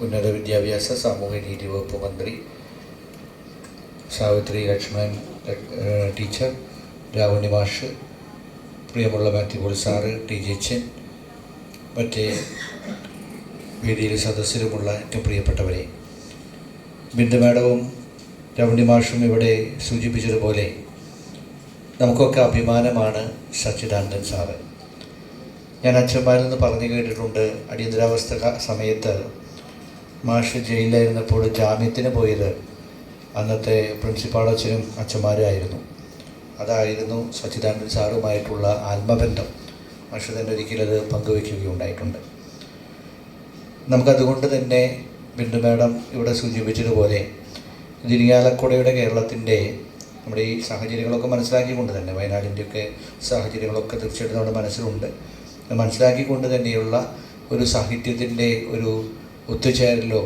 ഉന്നത വിദ്യാഭ്യാസ സാമൂഹ്യ നീതി വകുപ്പ് മന്ത്രി സാവിത്രി ലക്ഷ്മൺ ടീച്ചർ രാവണി മാഷ് പ്രിയമുള്ള Mathew Paul sir T Jechan മറ്റേ വേദിയിലെ സദസ്സിലുമുള്ള ഏറ്റവും പ്രിയപ്പെട്ടവരെ ബിന്ദു മാഡവും രമണി മാഷും ഇവിടെ സൂചിപ്പിച്ചതുപോലെ നമുക്കൊക്കെ അഭിമാനമാണ് സച്ചിദാനന്ദൻ സാറ്. ഞാൻ അച്ഛന്മാരിൽ നിന്ന് പറഞ്ഞു കേട്ടിട്ടുണ്ട് അടിയന്തരാവസ്ഥ സമയത്ത് മാഷ് ജയിലിലായിരുന്നപ്പോൾ ജാമ്യത്തിന് പോയത് അന്നത്തെ പ്രിൻസിപ്പാൾ അച്ഛനും അച്ഛന്മാരും ആയിരുന്നു. അതായിരുന്നു സച്ചിദാനന്ദൻ സാറുമായിട്ടുള്ള ആത്മബന്ധം. മാഷ് തന്നെ ഒരിക്കലത് പങ്കുവയ്ക്കുകയുണ്ടായിട്ടുണ്ട് നമുക്കതുകൊണ്ട് തന്നെ ബിന്ദു മാഡം ഇവിടെ സൂചിപ്പിച്ചതുപോലെ ദിനിയാലക്കുടയുടെ കേരളത്തിന്റെ നമ്മുടെ ഈ സാഹചര്യങ്ങളൊക്കെ മനസ്സിലാക്കിക്കൊണ്ട് തന്നെ വയനാടിന്റെയൊക്കെ സാഹചര്യങ്ങളൊക്കെ തീർച്ചയായിട്ടും നമ്മുടെ മനസ്സിലുണ്ട്. മനസ്സിലാക്കിക്കൊണ്ട് തന്നെയുള്ള ഒരു സാഹിത്യത്തിന്റെ ഒരു ഒത്തുചേരലോ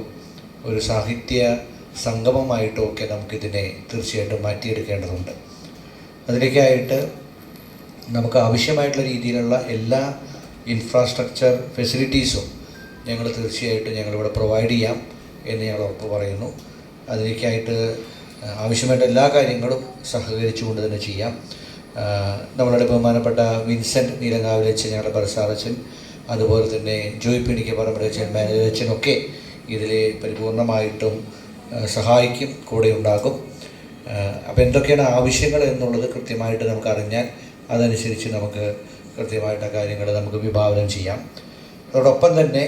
ഒരു സാഹിത്യ സംഗമമായിട്ടോ ഒക്കെ നമുക്കിതിനെ തീർച്ചയായിട്ടും മാറ്റിയെടുക്കേണ്ടതുണ്ട്. അതിലേക്കായിട്ട് നമുക്ക് ആവശ്യമായിട്ടുള്ള രീതിയിലുള്ള എല്ലാ ഇൻഫ്രാസ്ട്രക്ചർ ഫെസിലിറ്റീസും ഞങ്ങൾ തീർച്ചയായിട്ടും ഞങ്ങളിവിടെ പ്രൊവൈഡ് ചെയ്യാം എന്ന് ഞങ്ങൾ ഉറപ്പ് പറയുന്നു. അതിലേക്കായിട്ട് ആവശ്യമായിട്ട് എല്ലാ കാര്യങ്ങളും സഹകരിച്ചുകൊണ്ട് തന്നെ ചെയ്യാം. നമ്മളുടെ ബഹുമാനപ്പെട്ട വിൻസെന്റ് നീലങ്കാവിലച്ചൻ ഞങ്ങളുടെ ബർസാറച്ചൻ അതുപോലെ തന്നെ ജോയ് പിണിക്ക് പറമ്പരച്ചൻ മാനേജരച്ചനൊക്കെ ഇതിൽ പരിപൂർണമായിട്ടും സഹായിക്കും കൂടെ ഉണ്ടാകും. അപ്പോൾ എന്തൊക്കെയാണ് ആവശ്യങ്ങൾ എന്നുള്ളത് കൃത്യമായിട്ട് നമുക്ക് അറിഞ്ഞാൽ അതനുസരിച്ച് നമുക്ക് കൃത്യമായിട്ട് കാര്യങ്ങൾ നമുക്ക് വിഭാവനം ചെയ്യാം. അതോടൊപ്പം തന്നെ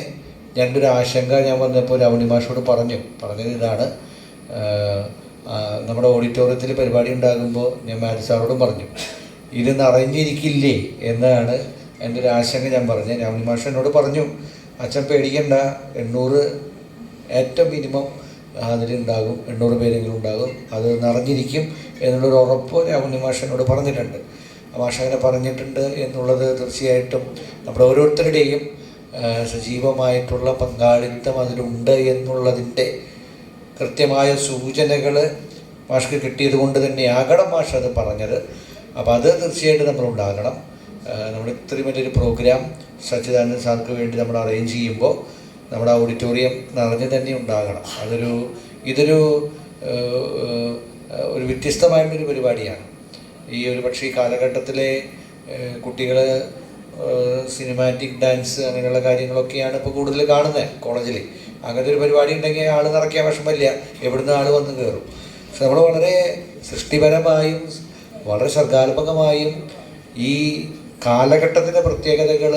ഒരു ആശങ്ക ഞാൻ വന്നപ്പോൾ രാവണി മാഷോട് പറഞ്ഞു. പറഞ്ഞത് ഇതാണ് നമ്മുടെ ഓഡിറ്റോറിയത്തിൽ പരിപാടി ഉണ്ടാകുമ്പോൾ ഞാൻ മാരി സാറോടും പറഞ്ഞു ഇത് നിറഞ്ഞിരിക്കില്ലേ? എന്നാണ് എന്റെ ഒരു ആശങ്ക ഞാൻ പറഞ്ഞു. രമണി മാഷ് എന്നോട് പറഞ്ഞു അച്ഛൻ പേടിക്കണ്ട എണ്ണൂറ് ഏറ്റവും മിനിമം അതിലുണ്ടാകും എണ്ണൂറ് പേരെങ്കിലും ഉണ്ടാകും അത് നിറഞ്ഞിരിക്കും എന്നുള്ളൊരു ഉറപ്പ് രാമണി മാഷ് എന്നോട് പറഞ്ഞിട്ടുണ്ട്. മാഷ് അങ്ങനെ പറഞ്ഞിട്ടുണ്ട് എന്നുള്ളത് തീർച്ചയായിട്ടും നമ്മുടെ ഓരോരുത്തരുടെയും സജീവമായിട്ടുള്ള പങ്കാളിത്തം അതിലുണ്ട് എന്നുള്ളതിന്റെ കൃത്യമായ സൂചനകൾ മാഷ്ക്ക് കിട്ടിയത് കൊണ്ട് തന്നെയാകണം മാഷ് അത് പറഞ്ഞത്. അപ്പോൾ അത് തീർച്ചയായിട്ടും നമ്മളുണ്ടാകണം നമ്മുടെ ഇത്രയും വലിയൊരു പ്രോഗ്രാം സച്ചിദാനന്ദ സാർക്ക് വേണ്ടി നമ്മൾ അറേഞ്ച് ചെയ്യുമ്പോൾ നമ്മുടെ ഓഡിറ്റോറിയം നിറഞ്ഞു തന്നെ ഉണ്ടാകണം. അതൊരു ഇതൊരു ഒരു വ്യത്യസ്തമായിട്ടൊരു പരിപാടിയാണ്. ഈ ഒരു പക്ഷേ ഈ കാലഘട്ടത്തിലെ കുട്ടികൾ സിനിമാറ്റിക് ഡാൻസ് അങ്ങനെയുള്ള കാര്യങ്ങളൊക്കെയാണ് ഇപ്പോൾ കൂടുതൽ കാണുന്നത് കോളേജിൽ അങ്ങനത്തെ ഒരു പരിപാടി ഉണ്ടെങ്കിൽ ആൾ നിറയ്ക്കാൻ വിഷമമില്ല എവിടുന്ന് ആൾ വന്ന് കയറും പക്ഷെ നമ്മൾ വളരെ സൃഷ്ടിപരമായും വളരെ സർഗാത്മകമായും ഈ കാലഘട്ടത്തിന്റെ പ്രത്യേകതകൾ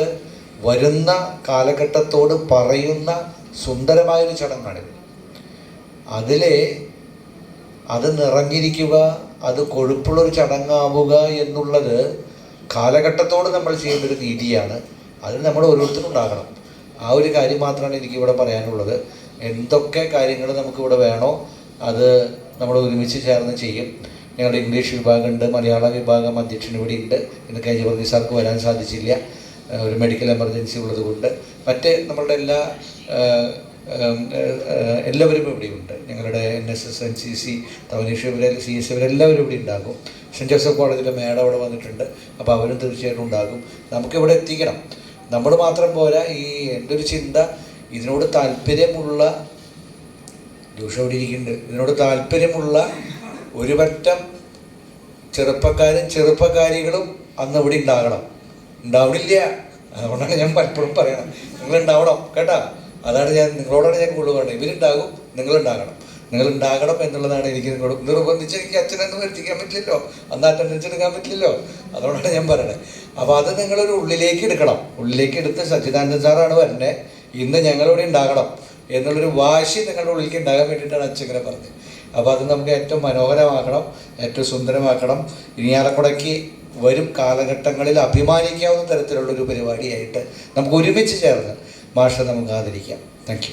വരുന്ന കാലഘട്ടത്തോട് പറയുന്ന സുന്ദരമായൊരു ചടങ്ങാണിത്. അതിലെ അത് നിറഞ്ഞിരിക്കുക അത് കൊഴുപ്പുള്ളൊരു ചടങ്ങാവുക എന്നുള്ളത് കാലഘട്ടത്തോട് നമ്മൾ ചെയ്യുന്നൊരു ഒരു നീതിയാണ് അത് നമ്മൾ ഓരോരുത്തരും ഉണ്ടാകണം. ആ ഒരു കാര്യം മാത്രമാണ് എനിക്കിവിടെ പറയാനുള്ളത്. എന്തൊക്കെ കാര്യങ്ങൾ നമുക്കിവിടെ വേണോ അത് നമ്മൾ ഒരുമിച്ച് ചേർന്ന് ചെയ്യും. ഞങ്ങളുടെ ഇംഗ്ലീഷ് വിഭാഗമുണ്ട് മലയാള വിഭാഗം അധ്യക്ഷൻ ഇവിടെ ഉണ്ട് ഇന്ന് കെ ജി സാർക്ക് വരാൻ സാധിച്ചില്ല. ഒരു മെഡിക്കൽ എമർജൻസി ഉള്ളത് കൊണ്ട് മറ്റ് നമ്മളുടെ എല്ലാ എല്ലാവരും ഇവിടെയുണ്ട്. ഞങ്ങളുടെ N S S N C C Thavaneesh ഇവരെ സി എസ് ഇവരെല്ലാവരും ഇവിടെ ഉണ്ടാകും സെന്റ് ജോസഫ് കോളേജിലെ മേഡ അവിടെ വന്നിട്ടുണ്ട്. അപ്പോൾ അവരും തീർച്ചയായിട്ടും ഉണ്ടാകും. നമുക്കിവിടെ എത്തിക്കണം. നമ്മൾ മാത്രം പോരാ. ഈ എന്റെ ഒരു ചിന്ത ഇതിനോട് താല്പര്യമുള്ള ജോഷ അവിടെ ഇരിക്കുന്നുണ്ട്. ഇതിനോട് താല്പര്യമുള്ള ഒരു പറ്റം ചെറുപ്പക്കാരും ചെറുപ്പക്കാരികളും അന്ന് ഇവിടെ ഉണ്ടാകണം. ഉണ്ടാവണില്ല. അതുകൊണ്ടാണ് ഞാൻ പലപ്പോഴും പറയണം നിങ്ങൾ ഉണ്ടാവണം കേട്ടാ? അതാണ് ഞാൻ നിങ്ങളോടാണ് ഞാൻ കൂടുതൽ പറയുന്നത് ഇവരുണ്ടാകും നിങ്ങളുണ്ടാകണം. നിങ്ങൾ ഉണ്ടാകണം എന്നുള്ളതാണ് എനിക്ക് നിങ്ങളോട് നിർബന്ധിച്ച് എനിക്ക് അച്ഛനൊന്നും വരുത്തിക്കാൻ പറ്റില്ലല്ലോ. അന്ന് അറ്റൻഡൻസ് എടുക്കാൻ പറ്റില്ലല്ലോ. അതുകൊണ്ടാണ് ഞാൻ പറയണത്. അപ്പോൾ അത് നിങ്ങളൊരു ഉള്ളിലേക്ക് എടുക്കണം. ഉള്ളിലേക്ക് എടുത്ത് സച്ചിദാനന്ദൻ സാറാണ് വരണേ ഇന്ന് ഞങ്ങളിവിടെ ഉണ്ടാകണം. എന്നുള്ളൊരു വാശി നിങ്ങളുടെ ഉള്ളിലേക്ക് ഉണ്ടാകാൻ വേണ്ടിയിട്ടാണ് അച്ഛനെ പറഞ്ഞത്. അപ്പോൾ അത് നമുക്ക് ഏറ്റവും മനോഹരമാക്കണം ഏറ്റവും സുന്ദരമാക്കണം. ഇനിയാലക്കുടയ്ക്ക് വരും കാലഘട്ടങ്ങളിൽ അഭിമാനിക്കാവുന്ന തരത്തിലുള്ള ഒരു പരിപാടിയായിട്ട് നമുക്ക് ഒരുമിച്ച് ചേർന്ന് ഭാഷ നമുക്ക് ആദരിക്കാം. താങ്ക്